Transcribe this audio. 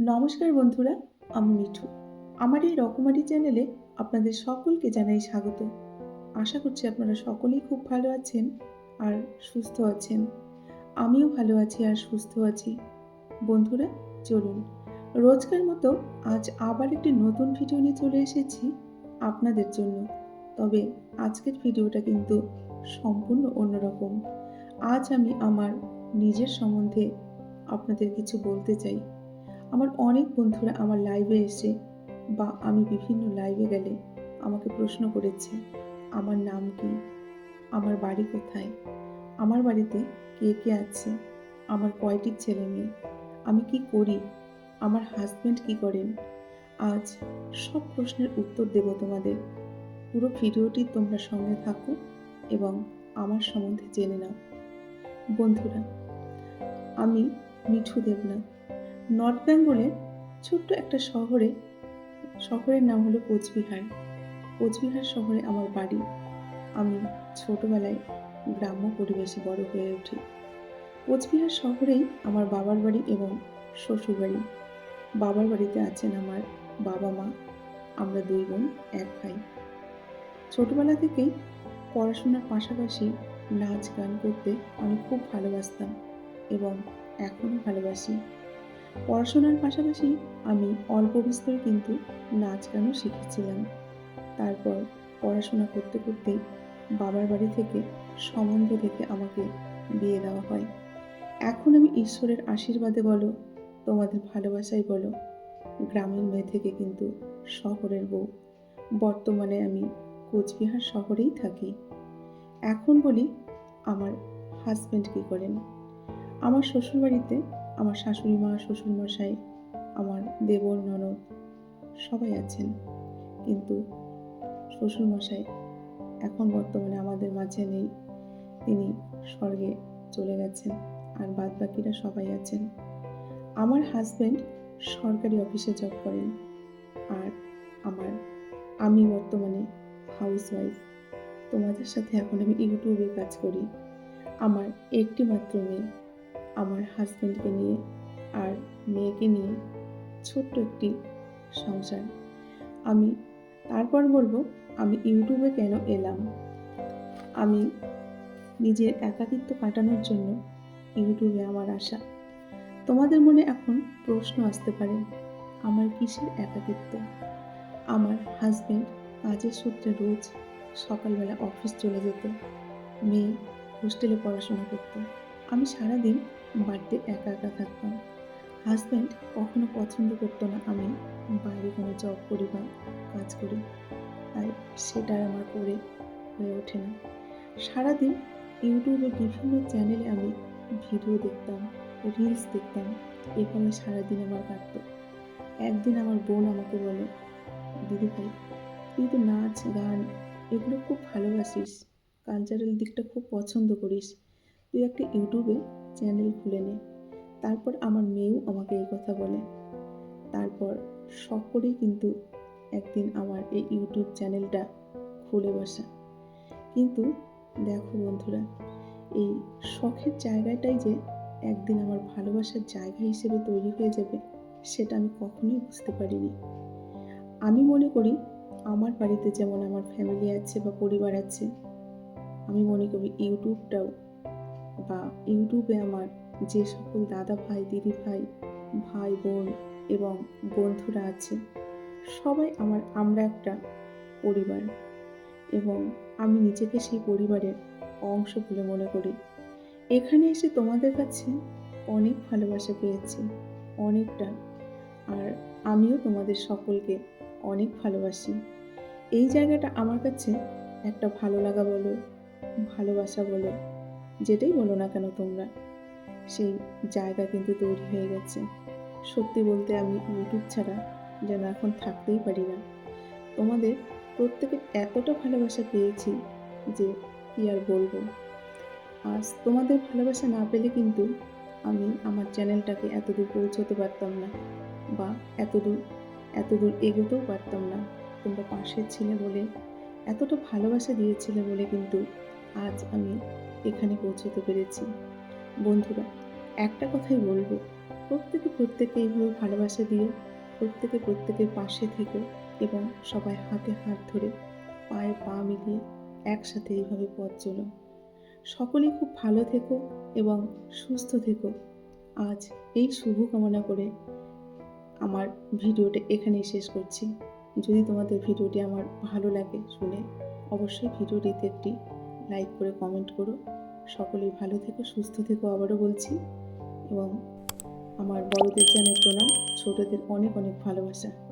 নমস্কার বন্ধুরা, আমি মিঠু। আমার এই রকমারি চ্যানেলে আপনাদের সকলকে জানাই স্বাগত। আশা করছি আপনারা সকলেই খুব ভালো আছেন আর সুস্থ আছেন। আমিও ভালো আছি আর সুস্থ আছি। বন্ধুরা, চলুন। রোজকার মতো আজ আবার একটি নতুন ভিডিও নিয়ে চলে এসেছি আপনাদের জন্য। তবে আজকের ভিডিওটা কিন্তু সম্পূর্ণ অন্যরকম। আজ আমি আমার নিজের সম্বন্ধে আপনাদের কিছু বলতে চাই। আমার অনেক বন্ধুরা আমার লাইভে এসে বা আমি বিভিন্ন লাইভে গেলে আমাকে প্রশ্ন করেছে, আমার নাম কি? আমার বাড়ি কোথায়? আমার বাড়িতে কে কে আছে? আমার কয়টি ছেলে মেয়ে? আমি কি করি? আমার হাজব্যান্ড কি করেন? আজ সব প্রশ্নের উত্তর দেব তোমাদের। পুরো ভিডিওটি তোমরা সঙ্গে থাকো এবং আমার সম্বন্ধে জেনে নাও। বন্ধুরা, আমি মিঠু দেবনাথ। নর্থ বেঙ্গলের ছোট্ট একটা শহরে, শহরের নাম হলো কোচবিহার। কোচবিহার শহরে আমার বাড়ি। আমি ছোটবেলায় গ্রাম্য পরিবেশে বড় হয়ে উঠি। কোচবিহার শহরেই আমার বাবার বাড়ি এবং শ্বশুর বাড়ি। বাবার বাড়িতে আছেন আমার বাবা মা। আমরা দুই বোন, এক ভাই। ছোটবেলা থেকেই পড়াশোনার পাশাপাশি নাচ, গান করতে আমি খুব ভালোবাসতাম এবং এখনও ভালোবাসি। পড়াশোনার পাশাপাশি আমি অল্প বিস্তর কিন্তু নাচ গানও শিখেছিলাম। তারপর পড়াশোনা করতে করতে বাবার বাড়ি থেকে সম্বন্ধ থেকে আমাকে বিয়ে দেওয়া হয়। এখন আমি ঈশ্বরের আশীর্বাদে বলো, তোমাদের ভালোবাসাই বলো, গ্রামের মেয়ে থেকে কিন্তু শহরের বউ। বর্তমানে আমি কোচবিহার শহরেই থাকি। এখন বলি, আমার হাজব্যান্ড কী করেন? আমার শ্বশুরবাড়িতে আমার শাশুড়ি মা, শ্বশুরমশাই, আমার দেবর, ননদ সবাই আছেন। কিন্তু শ্বশুরমশাই এখন বর্তমানে আমাদের মাঝে নেই। তিনি স্বর্গে চলে গেছেন আর বাদ বাকিরা সবাই আছেন। আমার হাজব্যান্ড সরকারি অফিসে জব করেন আর আমার আমি বর্তমানে হাউস ওয়াইফ তোমাদের সাথে এখন আমি ইউটিউবে কাজ করি। আমার একটি মাত্র মেয়ে। আমার হাজব্যান্ডকে নিয়ে আর মেয়েকে নিয়ে ছোট্ট একটি সংসার। আমি তারপর বলব, আমি ইউটিউবে কেন এলাম? আমি নিজের একাকিত্ব কাটানোর জন্য ইউটিউবে আমার আশা। তোমাদের মনে এখন প্রশ্ন আসতে পারে, আমার কিসের একাকিত্ব? আমার হাজব্যান্ড কাজের সূত্রে রোজ সকালবেলা অফিস চলে যেত, মেয়ে হোস্টেলে পড়াশোনা করত। আমি সারাদিন বাড়িতে একা একা থাকতাম। হাজব্যান্ড কখনো পছন্দ করতো না আমি বাইরে কোনো জব করি বা কাজ করি। তাই সেটা আমার করে হয়ে ওঠে না। সারাদিন ইউটিউবে বিভিন্ন চ্যানেলে আমি ভিডিও দেখতাম রিলস দেখতাম এভাবে সারাদিন আমার কাটত। একদিন আমার বোন আমাকে বলে, দিদি ভাই, তুই তো নাচ, গান এগুলো খুব ভালোবাসিস। কালচারাল দিকটা খুব পছন্দ করিস। তুই একটা ইউটিউবে চ্যানেল খুলে নে। তারপর আমার মেয়েও আমাকে এই কথা বলে। তারপর করেই কিন্তু একদিন আমার এই ইউটিউব চ্যানেলটা খুলে বসা। কিন্তু দেখো বন্ধুরা, এই শখের জায়গাটাই যে একদিন আমার ভালোবাসার জায়গা হিসেবে তৈরি হয়ে যাবে, সেটা আমি কখনোই বুঝতে পারিনি। আমি মনে করি আমার বাড়িতে যেমন আমার ফ্যামিলি আছে বা পরিবার আছে, আমি মনে করি ইউটিউবটাও বা ইউটিউবে আমার যে সকল দাদা ভাই, দিদি ভাই ভাই বোন এবং বন্ধুরা আছে, সবাই আমার আমরা একটা পরিবার এবং আমি নিজেকে সেই পরিবারের অংশ বলে মনে করি। এখানে এসে তোমাদের কাছে অনেক ভালোবাসা পেয়েছি, অনেকটা। আর আমিও তোমাদের সকলকে অনেক ভালোবাসি। এই জায়গাটা আমার কাছে একটা ভালো লাগা বলো, ভালোবাসা বলো যেটাই বলো না কেন তোমরা। সেই জায়গা কিন্তু তৈরি হয়ে গেছে। সত্যি বলতে আমি ইউটিউব ছাড়া যেন এখন থাকতেই পারি না। তোমাদের প্রত্যেকের এতটা ভালোবাসা পেয়েছি যে কী আর বলব। আজ তোমাদের ভালোবাসা না পেলে কিন্তু আমি আমার চ্যানেলটাকে এতদূর পৌঁছতে পারতাম না বা এতদূর এতদূর এগোতেও পারতাম না। তোমরা পাশে ছিলে বলে, এতটা ভালোবাসা দিয়েছিলে বলে কিন্তু আজ আমি এখানে পৌঁছতে পেরেছি। বন্ধুরা, একটা কথাই বলব, প্রত্যেকে প্রত্যেকে এইভাবে ভালোবাসা দিও, প্রত্যেকে প্রত্যেকের পাশে থেকো এবং সবাই হাতে হাত ধরে পায়ে পা মিলিয়ে একসাথে এইভাবে পথ চলো। সকলেই খুব ভালো থেকো এবং সুস্থ থেকো। আজ এই শুভ কামনা করে আমার ভিডিওটা এখানেই শেষ করছি। যদি তোমাদের ভিডিওটি আমার ভালো লাগে শুনে অবশ্যই ভিডিওটিতে একটি লাইক করে কমেন্ট করো। সকলেই ভালো থেকো, সুস্থ থেকো আবারও বলছি। এবং আমার বড়দের জানাই প্রণাম, ছোটদের অনেক অনেক ভালোবাসা।